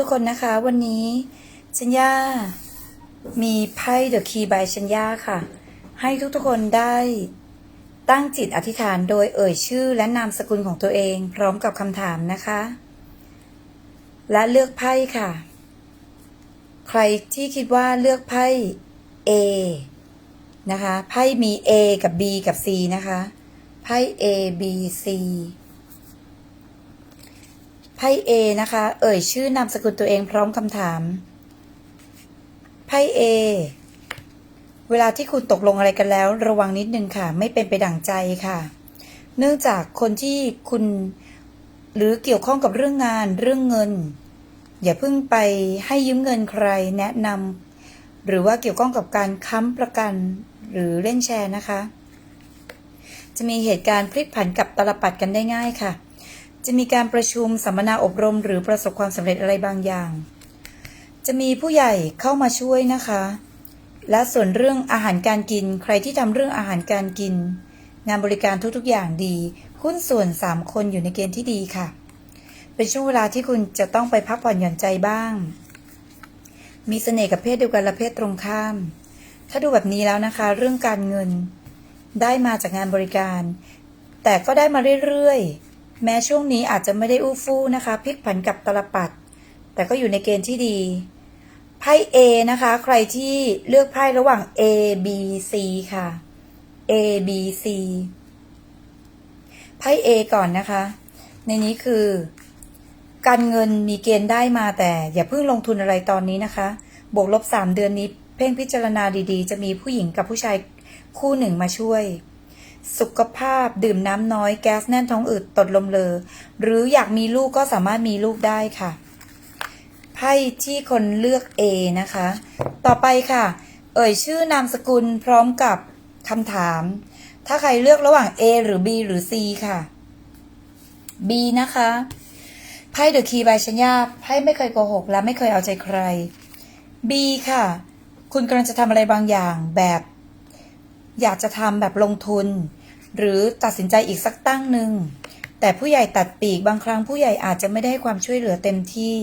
ทุกๆคนนะคะ วันนี้ชัญญามีไพ่เดอะคีย์บายชัญญาค่ะ ให้ทุกๆคนได้ตั้งจิตอธิษฐานโดยเอ่ยชื่อและนามสกุลของตัวเองพร้อมกับคำถามนะคะ และเลือกไพ่ค่ะ ใครที่คิดว่าเลือกไพ่ A นะคะ ไพ่มี A กับ B กับ C นะคะ ไพ่ A B C ไพ่ A นะคะ เอ่ยชื่อนามสกุลตัวเองพร้อมคำถาม ไพ่ A เวลาที่คุณตกลงอะไรกันแล้ว ระวังนิดนึงค่ะ ไม่เป็นไปดั่งใจค่ะ เนื่องจากคนที่คุณ หรือเกี่ยวข้องกับเรื่องงานเรื่องเงิน อย่าเพิ่งไปให้ยืมเงินใครแนะนำหรือว่าเกี่ยวข้องกับการค้ำประกันหรือเล่นแชร์นะคะ จะมีเหตุการณ์พลิกผันกับตลปัดกันได้ง่ายค่ะ จะมีการประชุมสัมมนาอบรม หรือประสบความสำเร็จอะไรบางอย่าง จะมีผู้ใหญ่เข้ามาช่วยนะคะ และส่วนเรื่องอาหารการกิน ใครที่ทำเรื่องอาหารการกิน งานบริการทุกๆอย่างดีหุ้นส่วน 3 คนอยู่ในเกณฑ์ที่ดีค่ะ เป็นช่วงเวลาที่คุณจะต้องไปพักผ่อนหย่อนใจบ้าง มีเสน่ห์กับเพศเดียวกันและเพศตรงข้าม ถ้าดูแบบนี้แล้วนะคะ เรื่องการเงินได้มาจากงานบริการ แต่ก็ได้มาเรื่อยๆ แม้ช่วงนี้อาจจะไม่ได้อู้ฟู่นะคะพลิกผันกับตลปัด แต่ก็อยู่ในเกณฑ์ที่ดี ไพ่ A นะคะ ใครที่เลือกไพ่ระหว่าง A B C ค่ะ A B C ไพ่ A ก่อนนะคะ ในนี้คือ การเงินมีเกณฑ์ได้มาแต่ อย่าเพิ่งลงทุนอะไรตอนนี้นะคะ บวกลบ3เดือนนี้ เพ่งพิจารณาดีๆ จะมีผู้หญิงกับผู้ชายคู่หนึ่งมาช่วย สุขภาพดื่มน้ำน้อยแก๊สแน่นท้องอืดตดลมเลอ หรืออยากมีลูกก็สามารถมีลูกได้ค่ะ ไพ่ที่คนเลือก A นะคะ ต่อไปค่ะ เอ่ยชื่อนามสกุลพร้อมกับคำถาม ถ้าใครเลือกระหว่าง A หรือ B หรือ C ค่ะ B นะคะไพ่เดอะคีย์บายชัญญาไพ่ไม่เคยโกหกและไม่เคยเอาใจใคร B ค่ะ คุณกำลังจะทำอะไรบางอย่างแบบ อยากจะทำแบบลงทุน หรือตัดสินใจอีกสักตั้งหนึ่งแต่ผู้ใหญ่ตัดปีกบางครั้งผู้ใหญ่อาจจะไม่ได้ให้ความช่วยเหลือเต็มที่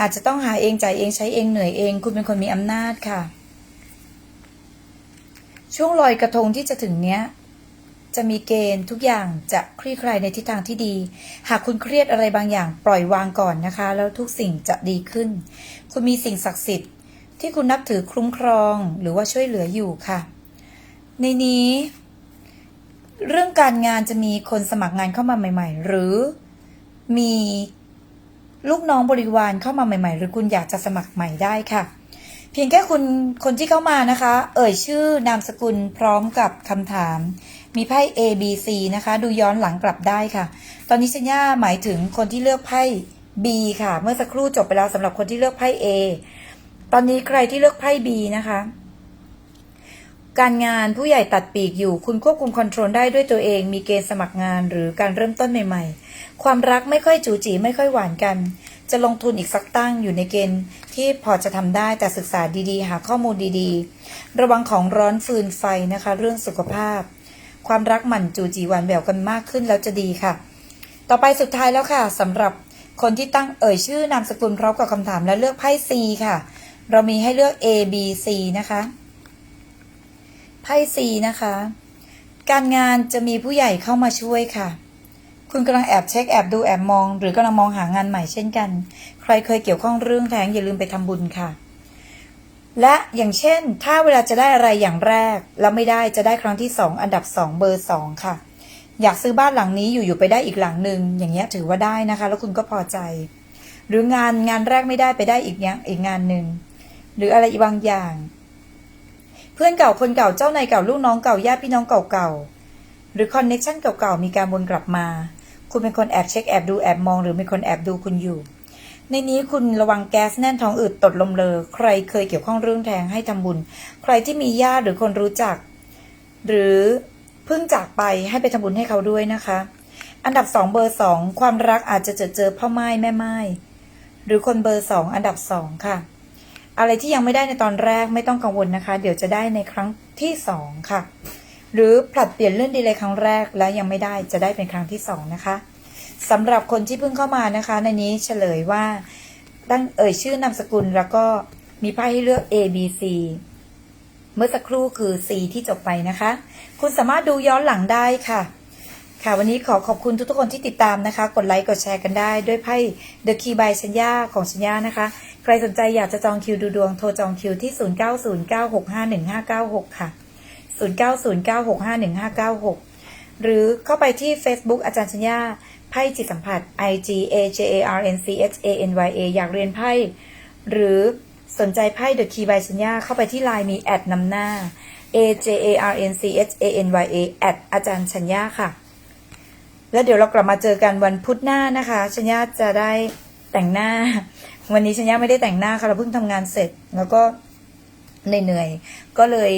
อาจจะต้องหาเองจ่ายเองใช้เองเหนื่อยเอง คุณเป็นคนมีอำนาจค่ะ ช่วงลอยกระทงที่จะถึงเนี้ยจะมีเกณฑ์ทุกอย่างจะคลี่คลายในทิศทางที่ดี หากคุณเครียดอะไรบางอย่างปล่อยวางก่อนนะคะ แล้วทุกสิ่งจะดีขึ้น คุณมีสิ่งศักดิ์สิทธิ์ที่คุณนับถือคุ้มครองหรือว่าช่วยเหลืออยู่ค่ะ ในนี้ เรื่องการงานจะมีคนสมัครงานเข้ามาใหม่ ๆ หรือมีลูกน้องบริวารเข้ามาใหม่ ๆ หรือคุณอยากจะสมัครใหม่ได้ค่ะ เพียงแค่คุณคนที่เข้ามานะคะ เอ่ยชื่อนามสกุลพร้อมกับคำถาม มีไพ่ A B C นะคะ ดูย้อนหลังกลับได้ค่ะ ตอนนี้ชัญญาหมายถึงคนที่เลือกไพ่ B ค่ะ เมื่อสักครู่จบไปแล้วสำหรับคนที่เลือกไพ่ A ตอนนี้ใครที่เลือกไพ่ B นะคะ การงานผู้ใหญ่ตัดปีกอยู่ คุณควบคุมคอนโทรลได้ด้วยตัวเอง มีเกณฑ์สมัครงานหรือการเริ่มต้นใหม่ๆ ความรักไม่ค่อยจูจีไม่ค่อยหวานกัน จะลงทุนอีกสักตั้งอยู่ในเกณฑ์ที่พอจะทำได้แต่ศึกษาดีๆ หาข้อมูลดีๆ ระวังของร้อนฟืนไฟนะคะ เรื่องสุขภาพ ความรักหมั่นจูจีหวานแหววกันมากขึ้นแล้วจะดีค่ะ ต่อไปสุดท้ายแล้วค่ะสำหรับคนที่ตั้งเอ่ยชื่อนามสกุลพร้อมกับคำถามและเลือกไพ่ C ค่ะ เรามีให้เลือก A B C นะคะ ไพ่ C นะคะ การงานจะมีผู้ใหญ่เข้ามาช่วยค่ะ คุณกำลังแอบเช็คแอบดูแอบมอง หรือกำลังมองหางานใหม่เช่นกัน ใครเคยเกี่ยวข้องเรื่องแท้งอย่าลืมไปทำบุญค่ะ และอย่างเช่น ถ้าเวลาจะได้อะไรอย่างแรก แล้วไม่ได้จะได้ครั้งที่สองอันดับสองเบอร์สองค่ะ อยากซื้อบ้านหลังนี้อยู่ๆไปได้อีกหลังหนึ่งอย่างเงี้ยถือว่าได้นะคะ แล้วคุณก็พอใจ หรืองานงานแรกไม่ได้ไปได้อีกอย่างอีกงานหนึ่งหรืออะไรบางอย่าง เพื่อนเก่าคนเก่าเจ้านายเก่าลูกน้องเก่าญาติพี่น้องเก่าๆหรือคอนเน็ชันเก่าๆมีการวนกลับมา คุณเป็นคนแอบเช็คแอบดูแอบมอง หรือเป็นคนแอบดูคุณอยู่ ในนี้คุณระวังแก๊สแน่นท้องอืดตดลมเลอใครเคยเกี่ยวข้องเรื่องแทงให้ทำบุญ ใครที่มีญาติหรือคนรู้จัก หรือเพิ่งจากไปให้ไปทำบุญให้เขาด้วยนะคะ อันดับสองเบอร์สองความรักอาจจะเจอเจอพ่อไม้แม่ไม้หรือคนเบอร์สองอันดับสองค่ะ อะไรที่ยังไม่ได้ในตอนแรกไม่ต้องกังวลนะคะ เดี๋ยวจะได้ในครั้งที่สองค่ะ หรือผลัดเปลี่ยนเลื่อนดีเลยครั้งแรกแล้วยังไม่ได้จะได้เป็นครั้งที่สองนะคะสำหรับคนที่เพิ่งเข้ามานะคะ ในนี้เฉลยว่าตั้งเอ่ยชื่อนามสกุลแล้วก็มีไพ่ให้เลือก A B C เมื่อสักครู่คือ C ที่จบไปนะคะ คุณสามารถดูย้อนหลังได้ค่ะ ค่ะวันนี้ขอขอบคุณทุกๆคนที่ติดตามนะคะ กดไลค์กดแชร์กันได้ ด้วยไพ่ The Key by ชัญญาของชัญญานะคะ ใครสนใจอยากจะจองคิวดูดวงโทรจองคิวที่ 0909651596 ค่ะ 0909651596 หรือเข้าไปที่ Facebook อาจารย์ชัญญาไพ่จิตสัมผัส I G A J A R N C H A N Y A อยากเรียนไพ่หรือสนใจไพ่ The Key by ชัญญาเข้าไปที่ไลน์มีแอดนำหน้า A J A R N C H A N Y A แอดอาจารย์ชัญญาค่ะ แล้วเดี๋ยวเรากลับมาเจอกันวันพุธหน้านะคะชัญญาจะได้แต่งหน้า วันนี้ชัญญาไม่ได้แต่งหน้าค่ะเราเพิ่งทำงานเสร็จ แล้วก็เหนื่อยๆก็เลย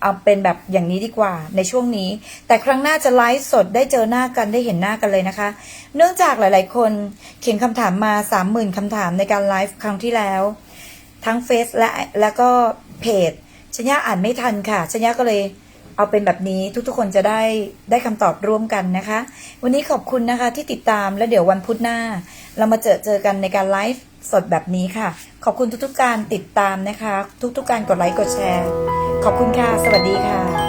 เอาเป็นแบบอย่างนี้ดีกว่าในช่วงนี้ แต่ครั้งหน้าจะไลฟ์สดได้เจอหน้ากันได้เห็นหน้ากันเลยนะคะ เนื่องจากหลายๆ คนเขียนคำถามมาสามหมื่นคำถามในการไลฟ์ครั้งที่แล้ว ทั้งเฟซและแล้วก็เพจชัญญาอ่านไม่ทันค่ะชัญญาก็เลย เอาเป็นแบบนี้ทุกๆคนจะได้ได้คำตอบร่วมกันนะคะ วันนี้ขอบคุณนะคะที่ติดตามแล้วเดี๋ยววันพุธหน้า เรามาเจอเจอกันในการไลฟ์สดแบบนี้ค่ะ ขอบคุณทุกๆการติดตามนะคะ ทุกๆการกดไลค์กดแชร์ ขอบคุณค่ะ สวัสดีค่ะ